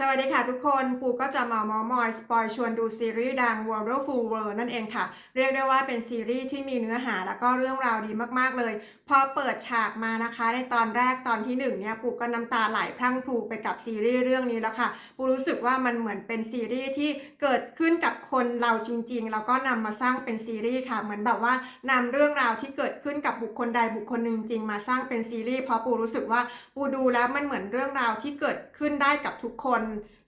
สวัสดีค่ะทุกคน ปูก็จะมามอมอย สปอยชวนดูซีรีส์ดัง Wonderful World นั่นเองค่ะ เรียกได้ว่าเป็นซีรีส์ที่มีเนื้อหาแล้วก็เรื่องราวดีมากๆเลย พอเปิดฉากมานะคะ ในตอนแรกตอนที่หนึ่งเนี่ยปูก็น้ำตาไหลพรั่งพรูไปกับซีรีส์เรื่องนี้แล้วค่ะ ปูรู้สึกว่ามันเหมือนเป็นซีรีส์ที่เกิดขึ้นกับคนเราจริงๆ แล้วก็นำมาสร้างเป็นซีรีส์ค่ะ เหมือนแบบว่านำเรื่องราวที่เกิดขึ้นกับบุคคลใดบุคคลหนึ่งจริงมาสร้างเป็นซีรีส์เพราะปูรู้สึกว่าปูดูแล้วมันเหมือนเรื่องราวที่เกิดขึ้นได้กับทุกคน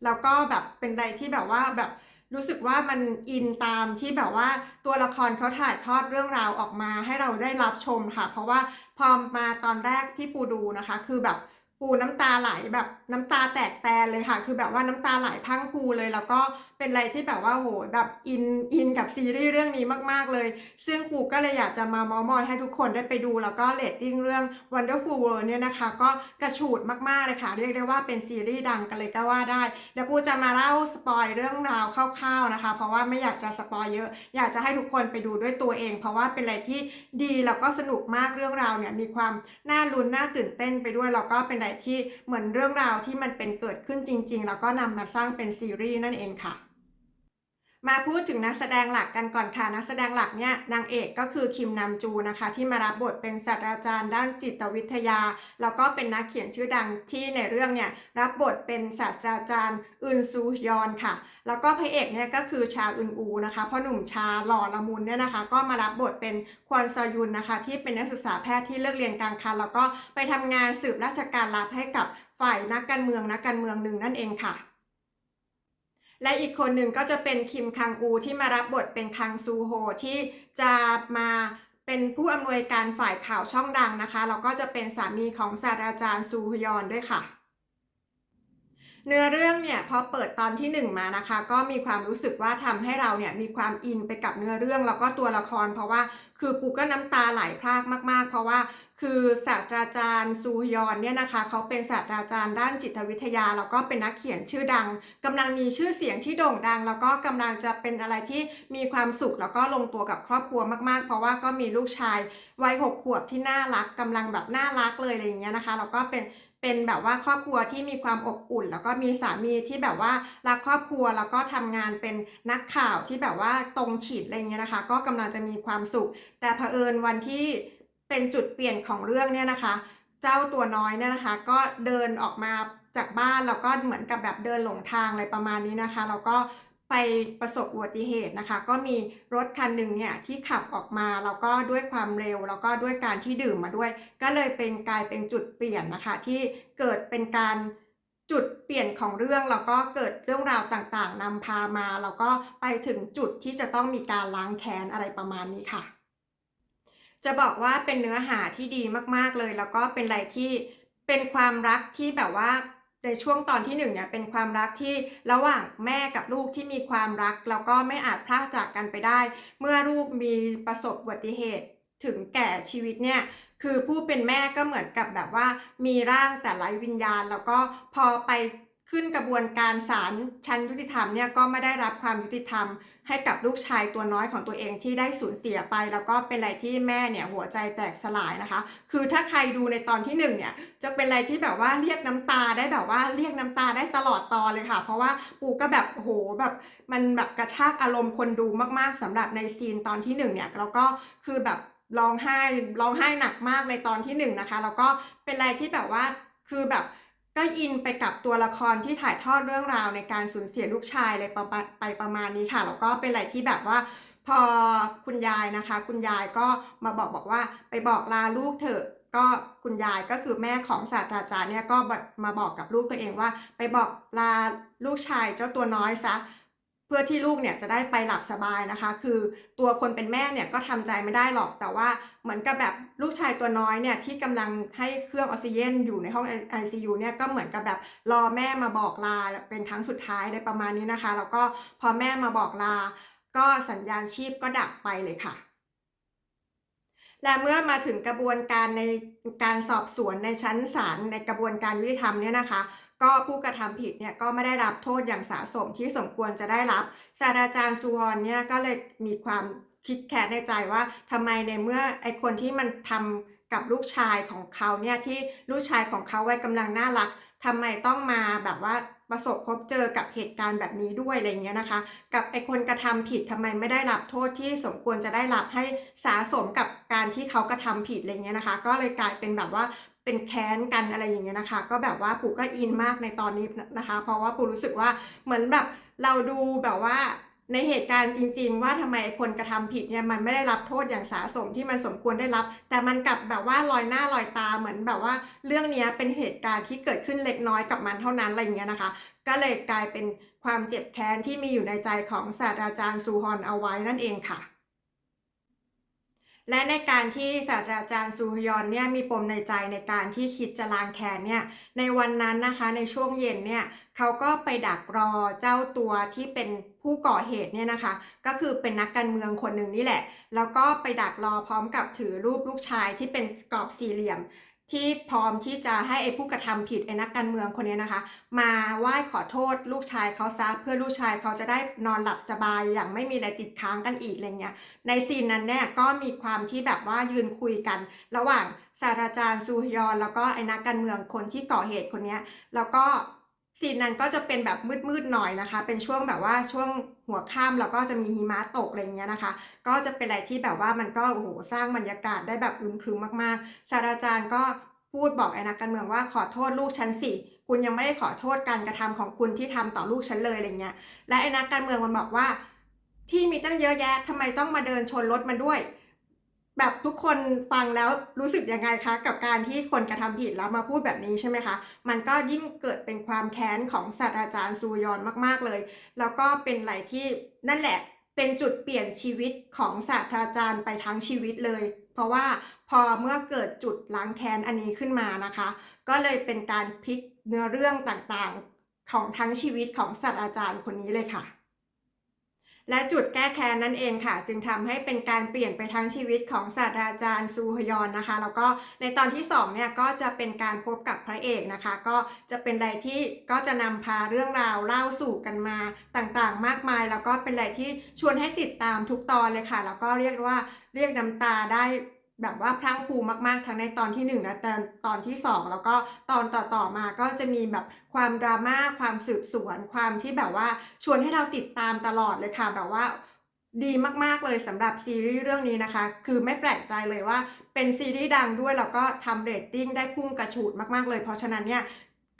แล้วก็แบบเป็นอะไรที่แบบว่าแบบรู้สึกว่ามันอินตามที่แบบว่าตัวละครเขาถ่ายทอดเรื่องราวออกมาให้เราได้รับชมค่ะ เพราะว่าพอมาตอนแรกที่ปูดูนะคะ คือแบบ ปูน้ำตาไหลแบบน้ำตาแตกแตนเลยค่ะ คือแบบว่าน้ำตาไหลพังพรูเลย แล้วก็เป็นอะไรที่แบบว่าโหแบบอินอินกับซีรีส์เรื่องนี้มากๆเลย ซึ่งปูก็เลยอยากจะมามอมอยให้ทุกคนได้ไปดู แล้วก็เรตติ้งเรื่อง Wonderful World เนี่ยนะคะ ก็กระฉูดมากๆเลยค่ะ เรียกได้ว่าเป็นซีรีส์ดังกันเลยก็ว่าได้ เดี๋ยวปูจะมาเล่าสปอยเรื่องราวคร่าวๆนะคะ เพราะว่าไม่อยากจะสปอยเยอะ อยากจะให้ทุกคนไปดูด้วยตัวเอง เพราะว่าเป็นอะไรที่ดีแล้วก็สนุกมากเรื่องราวเนี่ยมีความน่าลุ้นน่าตื่นเต้นไปด้วยแล้วก็เป็นอะไรที่เหมือนเรื่องราวที่มันเป็นเกิดขึ้นจริง ๆ แล้วก็นำมาสร้างเป็นซีรีส์นั่นเองค่ะ มาพูดถึงนักแสดงหลักกันก่อนค่ะ นักแสดงหลักเนี่ยนางเอกก็คือคิมนำจูนะคะ ที่มารับบทเป็นศาสตราจารย์ด้านจิตวิทยา แล้วก็เป็นนักเขียนชื่อดังที่ในเรื่องเนี่ยรับบทเป็นศาสตราจารย์อึนซูยอนค่ะ แล้วก็พระเอกเนี่ยก็คือชาอึนอูนะคะพ่อหนุ่มชาหล่อละมุนเนี่ยนะคะ ก็มารับบทเป็นควอนซอยุนนะคะ ที่เป็นนักศึกษาแพทย์ที่เลิกเรียนกลางคันแล้วก็ไปทำงานสืบราชการลับให้กับฝ่ายนักการเมืองนักการเมืองหนึ่งนั่นเองค่ะ และอีกคนหนึ่งก็จะเป็นคิมคังอูที่มารับบทเป็นคังซูโฮที่จะมาเป็นผู้อำนวยการฝ่ายข่าวช่องดังนะคะแล้วก็จะเป็นสามีของศาสตราจารย์ซูฮยอนด้วยค่ะ เนื้อเรื่องเนี่ยพอเปิดตอนที่หนึ่งมานะคะ ก็มีความรู้สึกว่าทำให้เราเนี่ยมีความอินไปกับเนื้อเรื่องแล้วก็ตัวละคร เพราะว่าคือปูก็น้ำตาไหลพรากมาก ๆ เพราะว่าคือศาสตราจารย์ซูฮยอนเนี่ยนะคะเขาเป็นศาสตราจารย์ด้านจิตวิทยาแล้วก็เป็นนักเขียนชื่อดังกำลังมีชื่อเสียงที่โด่งดัง แล้วก็กำลังจะเป็นอะไรที่มีความสุขแล้วก็ลงตัวกับครอบครัวมากๆ เพราะว่าก็มีลูกชายวัยหกขวบที่น่ารักกำลังแบบน่ารักเลยอะไรอย่างเงี้ยนะคะแล้วก็เป็น เป็นแบบว่าครอบครัวที่มีความอบอุ่น แล้วก็มีสามีที่แบบว่ารักครอบครัวแล้วก็ทำงานเป็นนักข่าวที่แบบว่าตรงฉีดอะไรเงี้ยนะคะ ก็กำลังจะมีความสุข แต่เผอิญวันที่เป็นจุดเปลี่ยนของเรื่องเนี่ยนะคะ เจ้าตัวน้อยเนี่ยนะคะ ก็เดินออกมาจากบ้านแล้วก็เหมือนกับแบบเดินหลงทางอะไรประมาณนี้นะคะแล้วก็ ไปประสบอุบัติเหตุนะคะ ก็มีรถคันหนึ่งเนี่ยที่ขับออกมาแล้วก็ด้วยความเร็ว แล้วก็ด้วยการที่ดื่มมาด้วย ก็เลยเป็นกลายเป็นจุดเปลี่ยนนะคะ ที่เกิดเป็นการจุดเปลี่ยนของเรื่องแล้วก็เกิดเรื่องราวต่างๆนำพามาแล้วก็ไปถึงจุดที่จะต้องมีการล้างแค้นอะไรประมาณนี้ค่ะ จะบอกว่าเป็นเนื้อหาที่ดีมากๆเลย แล้วก็เป็นอะไรที่เป็นความรักที่แบบว่า ในช่วงตอนที่หนึ่งเนี่ยเป็นความรักที่ระหว่างแม่กับลูกที่มีความรัก แล้วก็ไม่อาจพลากจากกันไปได้ เมื่อลูกมีประสบอุบัติเหตุถึงแก่ชีวิตเนี่ยคือผู้เป็นแม่ก็เหมือนกับแบบว่า มีร่างแต่ไร้วิญญาณ แล้วก็พอไปขึ้นกระบวนการศาลชั้นยุติธรรมเนี่ยก็ไม่ได้รับความยุติธรรม ให้กับลูกชายตัวน้อยของตัวเองที่ได้สูญเสียไป แล้วก็เป็นอะไรที่แม่เนี่ยหัวใจแตกสลายนะคะ คือถ้าใครดูในตอนที่หนึ่งเนี่ยจะเป็นอะไรที่แบบว่าเรียกน้ำตาได้แบบว่าเรียกน้ำตาได้ตลอดตอนเลยค่ะ เพราะว่าปูก็แบบโอ้โหแบบมันแบบกระชากอารมณ์คนดูมากๆสำหรับในซีนตอนที่หนึ่งเนี่ยแล้วก็คือแบบร้องไห้ร้องไห้หนักมากในตอนที่หนึ่งนะคะแล้วก็เป็นอะไรที่แบบว่าคือแบบ ก็อินไปกับตัวละครที่ถ่ายทอดเรื่องราวในการสูญเสียลูกชายอะไรไปประมาณนี้ค่ะ แล้วก็เป็นอะไรที่แบบว่าพอคุณยายนะคะ คุณยายก็มาบอกบอกว่าไปบอกลาลูกเถอะก็คุณยายก็คือแม่ของศาสตราจารย์เนี่ยก็มาบอกกับลูกตัวเองว่า ไปบอกลาลูกชายเจ้าตัวน้อยซะ เพื่อที่ลูกเนี่ยจะได้ไปหลับสบายนะคะ คือตัวคนเป็นแม่เนี่ยก็ทำใจไม่ได้หรอก แต่ว่าเหมือนกับแบบลูกชายตัวน้อยเนี่ยที่กำลังให้เครื่องออกซิเจนอยู่ในห้อง ICU เนี่ยก็เหมือนกับแบบรอแม่มาบอกลาเป็นครั้งสุดท้ายในประมาณนี้นะคะ แล้วก็พอแม่มาบอกลา ก็สัญญาณชีพก็ดับไปเลยค่ะ และเมื่อมาถึงกระบวนการในการสอบสวนในชั้นศาลในกระบวนการยุติธรรมเนี่ยนะคะ ก็ผู้กระทำผิดเนี่ยก็ไม่ได้รับโทษอย่างสาสมที่สมควรจะได้รับศาสตราจารย์ซูฮอนเนี่ยก็เลยมีความคิดแค้นในใจว่าทำไมในเมื่อไอคนที่มันทำกับลูกชายของเขาเนี่ยที่ลูกชายของเขาไว้กำลังน่ารักทำไมต้องมาแบบว่าประสบพบเจอกับเหตุการณ์แบบนี้ด้วยอะไรเงี้ยนะคะ กับไอคนกระทำผิดทำไมไม่ได้รับโทษที่สมควรจะได้รับให้สาสมกับการที่เขากระทำผิดอะไรเงี้ยนะคะ ก็เลยกลายเป็นแบบว่า เป็นแค้นกันอะไรอย่างเงี้ยนะคะ ก็แบบว่าปู่ก็อินมากในตอนนี้นะคะ เพราะว่าปู่รู้สึกว่าเหมือนแบบเราดูแบบว่าในเหตุการณ์จริง ๆ ว่าทำไมคนกระทำผิดเนี่ยมันไม่ได้รับโทษอย่างสาสมที่มันสมควรได้รับ แต่มันกลับแบบว่าลอยหน้าลอยตาเหมือนแบบว่า เรื่องนี้เป็นเหตุการณ์ที่เกิดขึ้นเล็กน้อยกับมันเท่านั้นอะไรอย่างเงี้ยนะคะ ก็เลยกลายเป็นความเจ็บแค้นที่มีอยู่ในใจของศาสตราจารย์ซูฮอนเอาไว้นั่นเองค่ะ และในการที่ศาสตราจารย์ซูฮยอนเนี่ยมีปมในใจในการที่คิดจะล้างแค้นเนี่ยในวันนั้นนะคะในช่วงเย็นเนี่ยเขาก็ไปดักรอเจ้าตัวที่เป็นผู้ก่อเหตุเนี่ยนะคะ ก็คือเป็นนักการเมืองคนหนึ่งนี่แหละ แล้วก็ไปดักรอพร้อมกับถือรูปลูกชายที่เป็นกรอบสี่เหลี่ยม ที่พร้อมที่จะให้ไอ้ผู้กระทำผิดไอ้นักการเมืองคนนี้นะคะ มาไหว้ขอโทษลูกชายเขาซะเพื่อลูกชายเขาจะได้นอนหลับสบายอย่างไม่มีอะไรติดค้างกันอีกอะไรเงี้ยในซีนนั้นเนี่ยก็มีความที่แบบว่ายืนคุยกัน ระหว่างศาสตราจารย์ซูฮยอน แล้วก็ไอ้นักการเมืองคนที่ก่อเหตุคนนี้แล้วก็ซีนนั้นก็จะเป็นแบบมืดๆหน่อยนะคะ เป็นช่วงแบบว่าช่วง หัวค่ำแล้วก็จะมีหิมะตกอะไรเงี้ยนะคะ ก็จะเป็นอะไรที่แบบว่ามันก็โอ้โหสร้างบรรยากาศได้แบบอึมครึมมากๆศาสตราจารย์ก็พูดบอกไอ้นักการเมืองว่าขอโทษลูกฉันสิคุณยังไม่ได้ขอโทษการกระทำของคุณที่ทำต่อลูกฉันเลยอะไรเงี้ยและไอ้นักการเมืองมันบอกว่า ที่มีตั้งเยอะแยะทำไมต้องมาเดินชนรถมันด้วย แบบทุกคนฟังแล้วรู้สึกยังไงคะ กับการที่คนกระทำผิดแล้วมาพูดแบบนี้ใช่ไหมคะ มันก็ยิ่งเกิดเป็นความแค้นของศาสตราจารย์ซูยอนมากๆเลย แล้วก็เป็นอะไรที่นั่นแหละเป็นจุดเปลี่ยนชีวิตของศาสตราจารย์ไปทั้งชีวิตเลย เพราะว่าพอเมื่อเกิดจุดล้างแค้นอันนี้ขึ้นมานะคะ ก็เลยเป็นการพลิกเนื้อเรื่องต่างๆ ของทั้งชีวิตของศาสตราจารย์คนนี้เลยค่ะ และจุดแก้แค้นนั่นเองค่ะ จึงทำให้เป็นการเปลี่ยนไปทั้งชีวิตของศาสตราจารย์ซูฮยอนนะคะ แล้วก็ในตอนที่2เนี่ยก็จะเป็นการพบกับพระเอกนะคะ ก็จะเป็นอะไรที่ก็จะนำพาเรื่องราวเล่าสู่กันมาต่างๆ มากมาย แล้วก็เป็นอะไรที่ชวนให้ติดตามทุกตอนเลยค่ะ แล้วก็เรียกว่าเรียกน้ำตาได้ แบบว่าพลั้งพรูมากๆ ทั้งในตอนที่1และตอนตอนที่ 2 แล้วก็ตอนต่อๆมาก็จะมีแบบความดราม่าความสืบสวน ความที่แบบว่าชวนให้เราติดตามตลอดเลยค่ะแบบว่าดีมากๆเลยสำหรับซีรีส์เรื่องนี้นะคะ คือไม่แปลกใจเลยว่าเป็นซีรีส์ดังด้วยแล้วก็ทำเรตติ้งได้พุ่งกระฉูดมากๆเลย เพราะฉะนั้นเนี่ย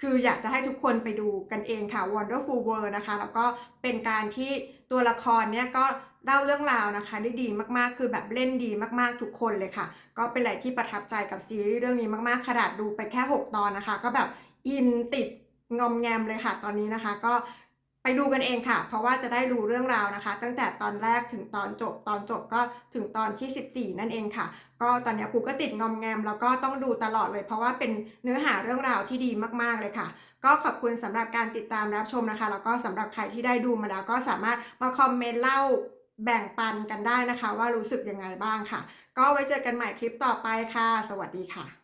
คืออยากจะให้ทุกคนไปดูกันเองค่ะ Wonderful World นะคะ แล้วก็เป็นการที่ตัวละครเนี่ยก็เล่าเรื่องราวนะคะ ได้ดีมากๆ คือแบบเล่นดีมากๆทุกคนเลยค่ะ ก็เป็นอะไรที่ประทับใจกับซีรีส์เรื่องนี้มากๆ ขนาดดูไปแค่ 6 ตอนนะคะ ก็แบบอินติดงอมแงมเลยค่ะ ตอนนี้นะคะ ก็ ดูกันเองค่ะ เพราะว่าจะได้รู้เรื่องราวนะคะ ตั้งแต่ตอนแรกถึงตอนจบ ตอนจบก็ถึงตอนที่ 14 นั่นเองค่ะ ก็ตอนนี้ปูก็ติดงอมแงม แล้วก็ต้องดูตลอดเลย เพราะว่าเป็นเนื้อหาเรื่องราวที่ดีมากๆเลยค่ะ ก็ขอบคุณสำหรับการติดตามรับชมนะคะ แล้วก็สำหรับใครที่ได้ดูมาแล้วก็สามารถมาคอมเมนต์เล่าแบ่งปันกันได้นะคะ ว่ารู้สึกยังไงบ้างค่ะ ก็ไว้เจอกันใหม่คลิปต่อไปค่ะ สวัสดีค่ะ